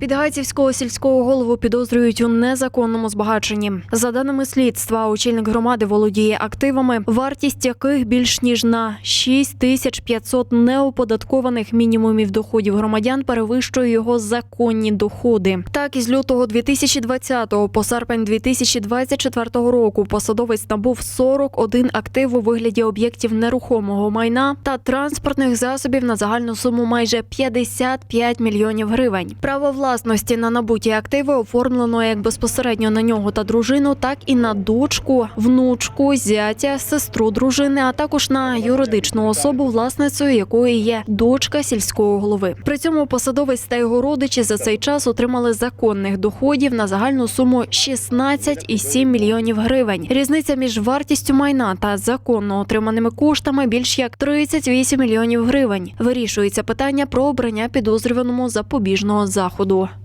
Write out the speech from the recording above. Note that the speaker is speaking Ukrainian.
Підгайцівського сільського голову підозрюють у незаконному збагаченні. За даними слідства, очільник громади володіє активами, вартість яких більш ніж на 6500 неоподаткованих мінімумів доходів громадян перевищує його законні доходи. Так, із лютого 2020 по серпень 2024 року посадовець набув 41 актив у вигляді об'єктів нерухомого майна та транспортних засобів на загальну суму майже 55 мільйонів гривень. Право власності на набуті активи оформлено як безпосередньо на нього та дружину, так і на дочку, внучку, зятя, сестру дружини, а також на юридичну особу, власницею якої є дочка сільського голови. При цьому посадовець та його родичі за цей час отримали законних доходів на загальну суму 16,7 мільйонів гривень. Різниця між вартістю майна та законно отриманими коштами більш як 38 мільйонів гривень. Вирішується питання про обрання підозрюваному запобіжного заходу. Salvador.